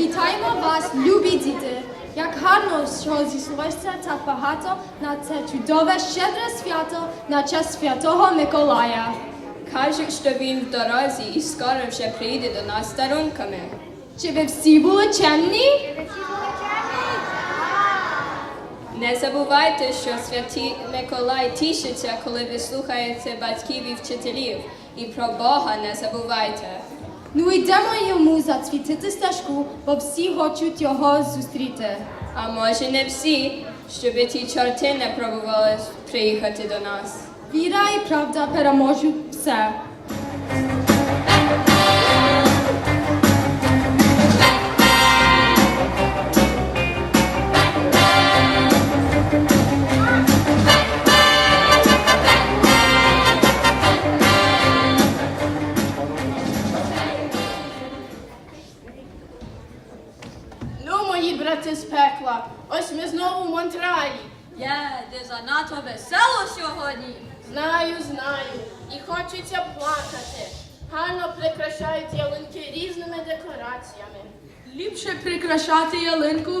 Вітаємо вас, любі діти! Як гарно, що зійшлося так багато на це чудове щедре свято на честь святого Миколая. Кажуть, що він в дорозі і скоро вже прийде до нас дарунками. Чи ви всі були чемні? Не забувайте, що святий Миколай тішиться, коли ви слухаєте батьків і вчителів. І про Бога не забувайте. Ну йдемо йому зацвітити стежку, бо всі хочуть його зустріти. А може не всі, щоб ті чорти не пробували приїхати до нас. Віра і правда переможуть все. Хочеться плакати. Гарно прикрашають ялинки різними декораціями. Ліпше прикрашати ялинку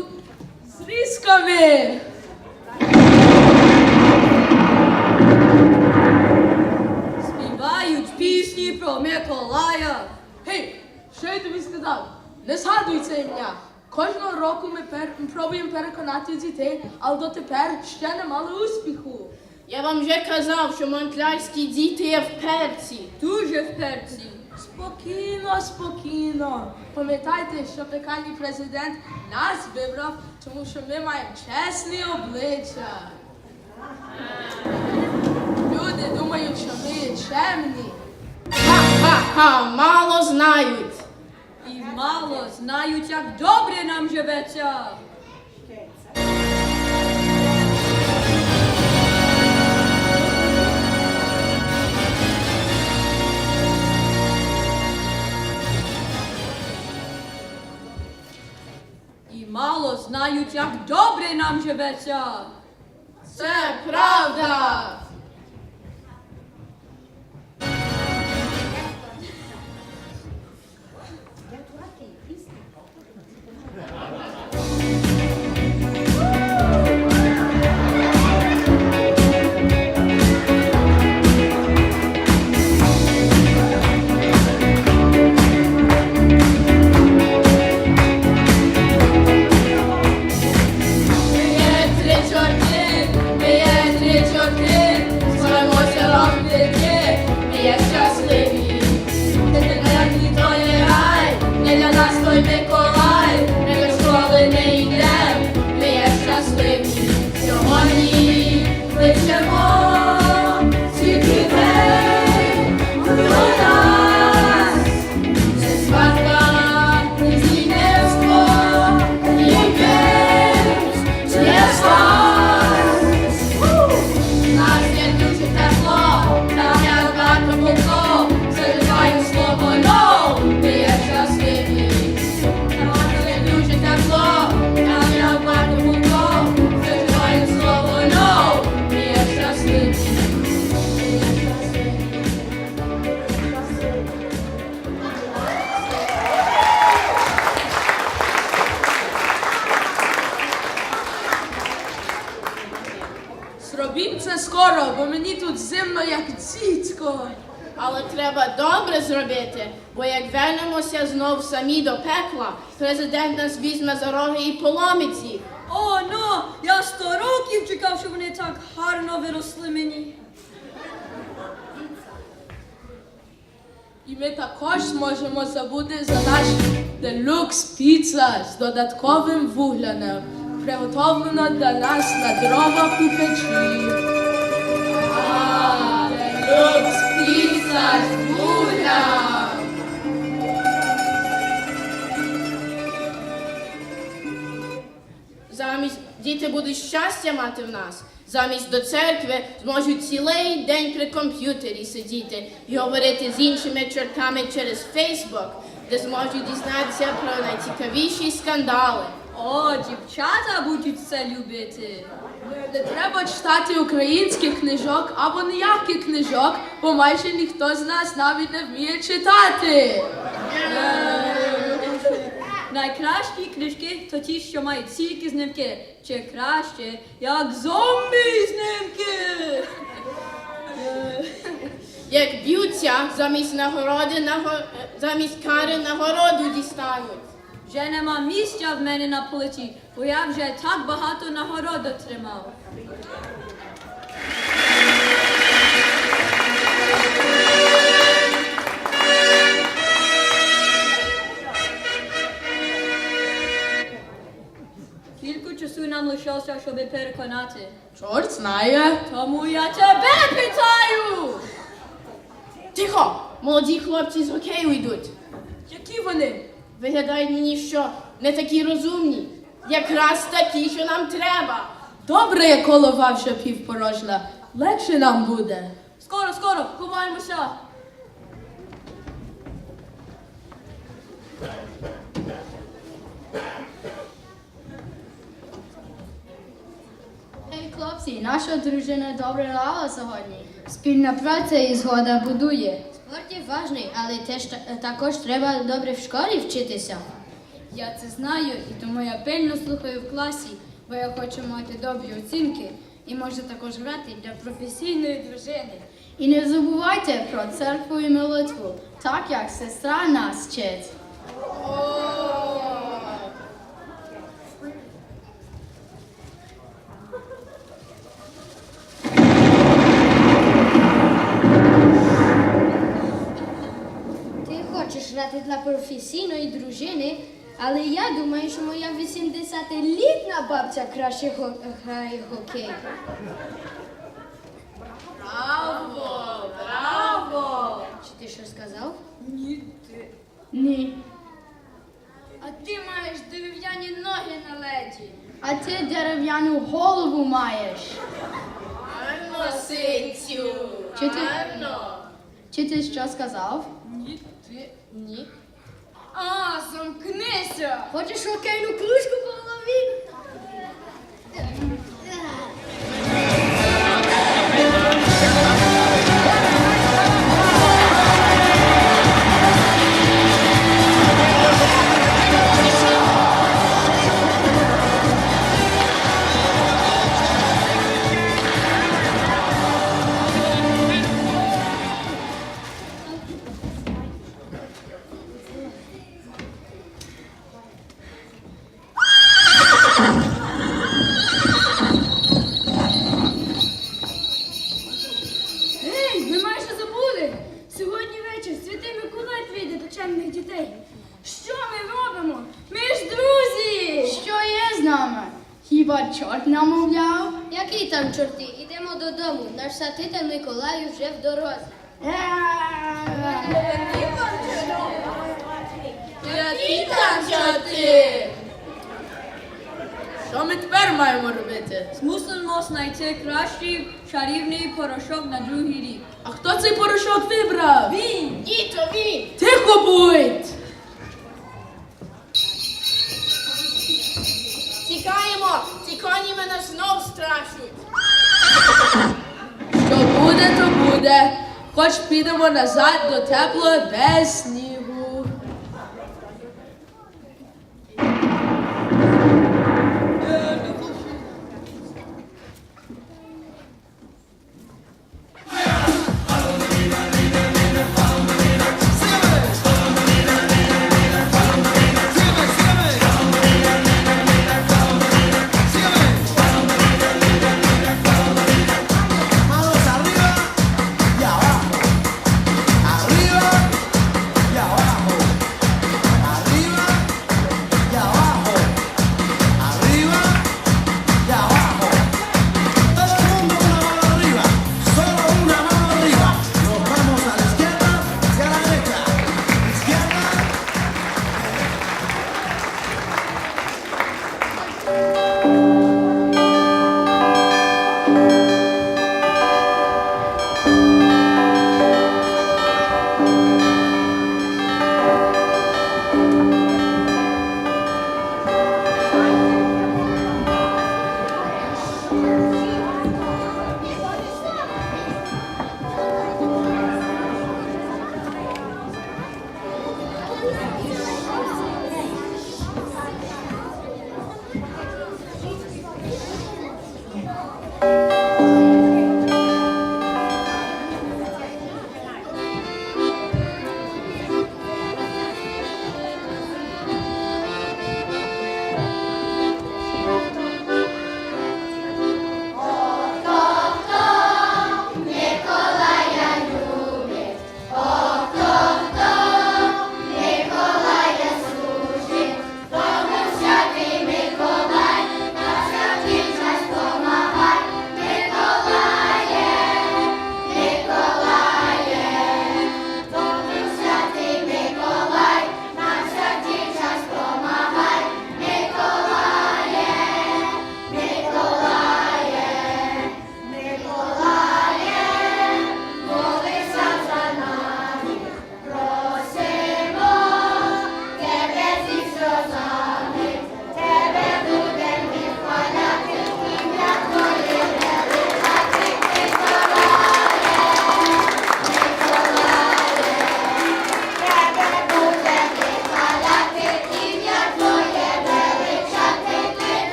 з різками. Співають пісні про Миколая. Гей, що я тобі сказав? Не згадуй це ім'я. Кожного року ми пробуємо переконати дітей, але дотепер ще не мали успіху. Я вам вже казав, що монтлярські діти є в перці. Дуже вперці. Спокійно, спокійно. Пам'ятайте, що пекальний президент нас вибрав, тому що ми маємо чесні обличчя. Люди думають, що ми є чемні. Ха-ха-ха, мало знають. І мало знають, як добре нам живеться. Знають, як добре нам живеться. Це правда. Скоро, бо мені тут зимно, як дітько. Але треба добре зробити, бо як вернемося знов самі до пекла, президент нас візьме за роги і поломить їх. О, ну, я сто років чекав, що вони так гарно виросли мені. І ми також зможемо забути за наш делюкс піца з додатковим вуглянем, приготовлена для нас на дровах у печі. Замість діти будуть щастя мати в нас. Замість до церкви зможуть цілий день при комп'ютері сидіти і говорити з іншими чортами через Фейсбук, де зможуть дізнатися про найцікавіші скандали. О, дівчата будуть це любити. Не треба читати українських книжок або ніяких книжок, бо майже ніхто з нас навіть не вміє читати. Найкращі книжки то ті, що мають тільки знімки. Чи краще, як зомбі знімки. Е, Як б'ються, замість нагороди, наго- е, замість кари нагороду дістануть. Вже нема місця в мене на плиті, бо я вже так багато нагород отримав. Кілька часу нам лишилося, щоб переконати. Чорт знає. Тому я тебе питаю! Тихо! Молоді хлопці з хокею йдуть. Які вони? Виглядають мені, що не такі розумні. Якраз такі, що нам треба. Добре, як голова вже півпорожна. Легше нам буде. Скоро, скоро, ховаємося. Ей, хлопці, наша дружина добре грала сьогодні. Спільна праця і згода будує. Спорт є важний, але теж також треба добре в школі вчитися. Я це знаю, і тому я пильно слухаю в класі, бо я хочу мати добрі оцінки і можу також грати для професійної дружини. І не забувайте про церкву і молитву, так як сестра нас вчить. Для професійної дружини, але я думаю, що моя 80-літня бабця краще грає хокей. Браво! Браво! Чи ти що сказав? Ні, ти. Ні. А ти маєш дерев'яні ноги на леді. А ти дерев'яну голову маєш. Анно, синцю! Чи ти- Анно! Чи ти що сказав? Ні, ти, ні. А, замкнися! Хочеш хокейну кружку по Наш святитель Миколай вже в дорозі. Що ми тепер маємо робити? Змусимо знайти кращий чарівний порошок на другий рік. А хто цей порошок вибрав? Він! Ні, то він! Тихо будь! Тікаємо! Ці коні мене знов страшуть! Буде. Хоч підемо назад до теплої без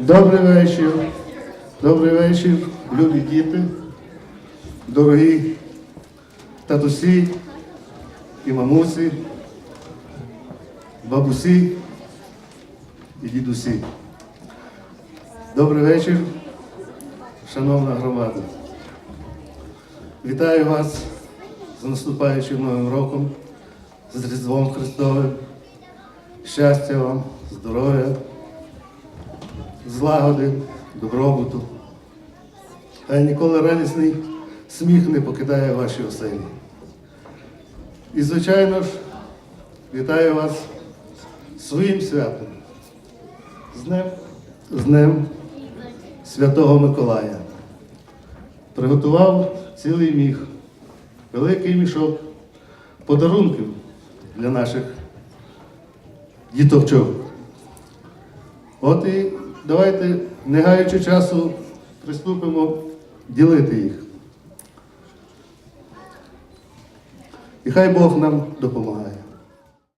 Добрий вечір. Добрий вечір, любі діти, дорогі татусі і мамусі, бабусі і дідусі. Добрий вечір, шановна громада. Вітаю вас з наступаючим новим роком, з Різдвом Христовим. Щастя вам, здоров'я, злагоди, добробуту. Хай ніколи радісний сміх не покидає ваші оселі. І, звичайно ж, вітаю вас своїм святом. З Днем, з Днем Святого Миколая. Приготував цілий міг, великий мішок подарунків для наших діточок. От і давайте, не гаючи часу, приступимо ділити їх. І хай Бог нам допомагає.